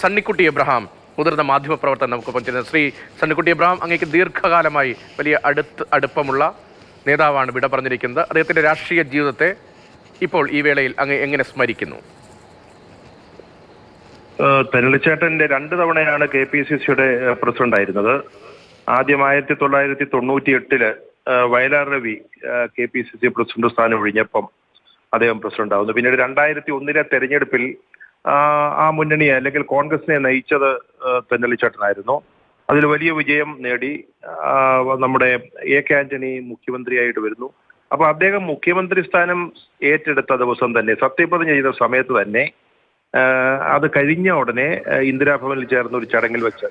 Sunnykutty Abraham മുതിർന്ന മാധ്യമപ്രവർത്തകൻ നമുക്കൊപ്പം ചേരുന്നത് ശ്രീ സണ്ണിക്കുട്ടി എബ്രഹാം അങ്ങേക്ക് ദീർഘകാലമായി വലിയ അടുത്ത് അടുപ്പമുള്ള നേതാവാണ് വിട പറഞ്ഞിരിക്കുന്നത്. അദ്ദേഹത്തിന്റെ രാഷ്ട്രീയ ജീവിതത്തെ ഇപ്പോൾ ഈ വേളയിൽ അങ്ങ് എങ്ങനെ സ്മരിക്കുന്നു? തെരളിച്ചേട്ടന്റെ രണ്ട് തവണയാണ് കെ പി സി സിയുടെ പ്രസിഡന്റ് ആയിരുന്നത് ആദ്യം ആയിരത്തി തൊള്ളായിരത്തി തൊണ്ണൂറ്റി എട്ടിൽ Vayalar Ravi K P C C president സ്ഥാനം ഒഴിഞ്ഞപ്പം അദ്ദേഹം പ്രസിഡന്റ് ആവുന്നു പിന്നീട് രണ്ടായിരത്തി ഒന്നിലെ തെരഞ്ഞെടുപ്പിൽ ആ, മുന്നണിയെ അല്ലെങ്കിൽ കോൺഗ്രസിനെ നയിച്ചത് തെന്നലിച്ചേട്ടനായിരുന്നു. അതിൽ വലിയ വിജയം നേടി നമ്മുടെ എ കെ ആന്റണി മുഖ്യമന്ത്രിയായിട്ട് വരുന്നു. അപ്പൊ അദ്ദേഹം മുഖ്യമന്ത്രി സ്ഥാനം ഏറ്റെടുത്ത ദിവസം തന്നെ സത്യപ്രതിജ്ഞ ചെയ്ത സമയത്ത് തന്നെ അത് കഴിഞ്ഞ ഉടനെ ഇന്ദിരാഭവനിൽ ചേർന്ന ഒരു ചടങ്ങിൽ വെച്ച്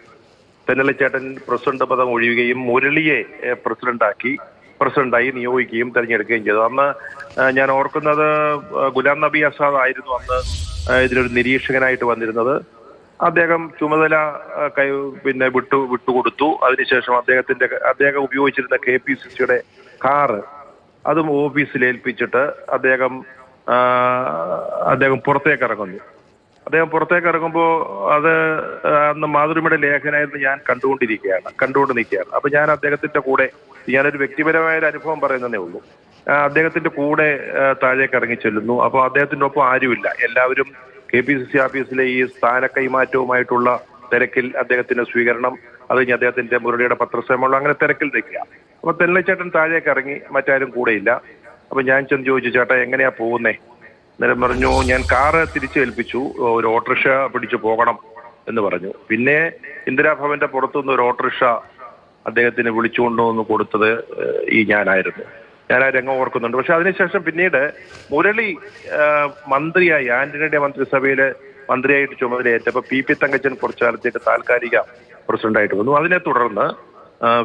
തെന്നലച്ചേട്ടൻ പ്രസിഡന്റ് പദം ഒഴിയുകയും മുരളിയെ പ്രസിഡന്റാക്കി പ്രസിഡന്റായി നിയോഗിക്കുകയും തെരഞ്ഞെടുക്കുകയും ചെയ്തു. അന്ന് ഞാൻ ഓർക്കുന്നത് ഗുലാം നബി ആസാദ് ആയിരുന്നു അന്ന് ഇതിലൊരു നിരീക്ഷകനായിട്ട് വന്നിരുന്നത്. അദ്ദേഹം ചുമതല കൈ പിന്നെ വിട്ടു വിട്ടുകൊടുത്തു. അതിനുശേഷം അദ്ദേഹത്തിന്റെ അദ്ദേഹം ഉപയോഗിച്ചിരുന്ന കെ പി സി സിയുടെ കാറ് അതും ഓഫീസിൽ ഏൽപ്പിച്ചിട്ട് അദ്ദേഹം അദ്ദേഹം പുറത്തേക്ക് ഇറങ്ങുന്നു. അദ്ദേഹം പുറത്തേക്ക് ഇറങ്ങുമ്പോൾ അത് അന്ന് മാതൃമയുടെ ലേഖനായിരുന്നു ഞാൻ കണ്ടുകൊണ്ടിരിക്കുകയാണ് കണ്ടുകൊണ്ട് നിൽക്കുകയാണ്. അപ്പൊ ഞാൻ അദ്ദേഹത്തിന്റെ കൂടെ ഞാനൊരു വ്യക്തിപരമായ ഒരു അനുഭവം പറയുന്നതേ ഉള്ളൂ. അദ്ദേഹത്തിന്റെ കൂടെ താഴേക്ക് ഇറങ്ങി ചെല്ലുന്നു. അപ്പോൾ അദ്ദേഹത്തിന്റെ ഒപ്പം ആരുമില്ല. എല്ലാവരും കെ പി സി സി ഓഫീസിലെ ഈ സ്ഥാന കൈമാറ്റവുമായിട്ടുള്ള തിരക്കിൽ അദ്ദേഹത്തിന്റെ സ്വീകരണം അത് അദ്ദേഹത്തിന്റെ മുരളിയുടെ പത്രസമ്മേളനം അങ്ങനെ തിരക്കിൽ നിൽക്കുക. അപ്പൊ തെല്ലച്ചേട്ടൻ താഴേക്ക് ഇറങ്ങി മറ്റാരും കൂടെയില്ല. അപ്പൊ ഞാൻ ചെന്ന് ചോദിച്ചു ചേട്ടാ എങ്ങനെയാ പോകുന്നേ? അന്നേരം പറഞ്ഞു ഞാൻ കാറ് തിരിച്ചു ഏൽപ്പിച്ചു ഒരു ഓട്ടോറിക്ഷ പിടിച്ചു പോകണം എന്ന് പറഞ്ഞു. പിന്നെ ഇന്ദിരാഭവന്റെ പുറത്തുനിന്ന് ഒരു ഓട്ടോറിക്ഷ അദ്ദേഹത്തിന് വിളിച്ചുകൊണ്ടുവന്ന് കൊടുത്തത് ഈ ഞാനായിരുന്നു. ഞാൻ ആ രംഗം ഓർക്കുന്നുണ്ട്. പക്ഷെ അതിനുശേഷം പിന്നീട് മുരളി മന്ത്രിയായി ആന്റണിയുടെ മന്ത്രിസഭയിൽ മന്ത്രിയായിട്ട് ചുമതലയേറ്റപ്പോൾ പി പി തങ്കച്ചൻ കുറച്ചു കാലത്തേക്ക് താൽക്കാലിക പ്രസിഡന്റായിട്ട് വന്നു. അതിനെ തുടർന്ന്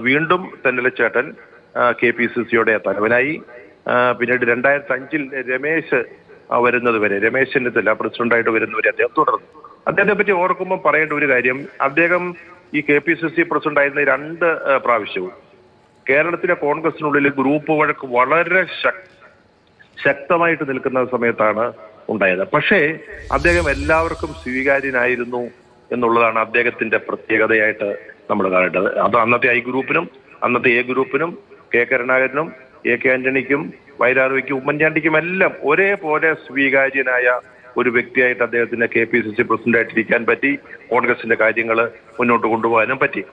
വീണ്ടും തെന്നലച്ചേട്ടൻ കെ പി സി സിയുടെ തലവനായി. പിന്നീട് രണ്ടായിരത്തി അഞ്ചിൽ രമേശ് വരുന്നത് വരെ രമേശ് ചെന്നിത്തല പ്രസിഡന്റായിട്ട് വരുന്നവരെ അദ്ദേഹം തുടർന്നു. അദ്ദേഹത്തെ പറ്റി ഓർക്കുമ്പോൾ പറയേണ്ട ഒരു കാര്യം അദ്ദേഹം ഈ K P C C president ആയിരുന്ന രണ്ട് പ്രാവശ്യവും കേരളത്തിലെ കോൺഗ്രസിനുള്ളിൽ ഗ്രൂപ്പ് വഴക്ക് വളരെ ശക്തമായിട്ട് നിൽക്കുന്ന സമയത്താണ് ഉണ്ടായത്. പക്ഷേ അദ്ദേഹം എല്ലാവർക്കും സ്വീകാര്യനായിരുന്നു എന്നുള്ളതാണ് അദ്ദേഹത്തിന്റെ പ്രത്യേകതയായിട്ട് നമ്മൾ കാണേണ്ടത്. അത് അന്നത്തെ ഐ ഗ്രൂപ്പിനും അന്നത്തെ എ ഗ്രൂപ്പിനും കെ കരുണാകരനും എ കെ ആന്റണിക്കും വൈരാറുവിക്കും ഉമ്മൻചാണ്ടിക്കും എല്ലാം ഒരേപോലെ സ്വീകാര്യനായ ഒരു വ്യക്തിയായിട്ട് അദ്ദേഹത്തിന് കെ പി സി സി പ്രസിഡന്റായിട്ടിരിക്കാൻ പറ്റി കോൺഗ്രസിന്റെ കാര്യങ്ങൾ മുന്നോട്ട് കൊണ്ടുപോകാനും പറ്റി.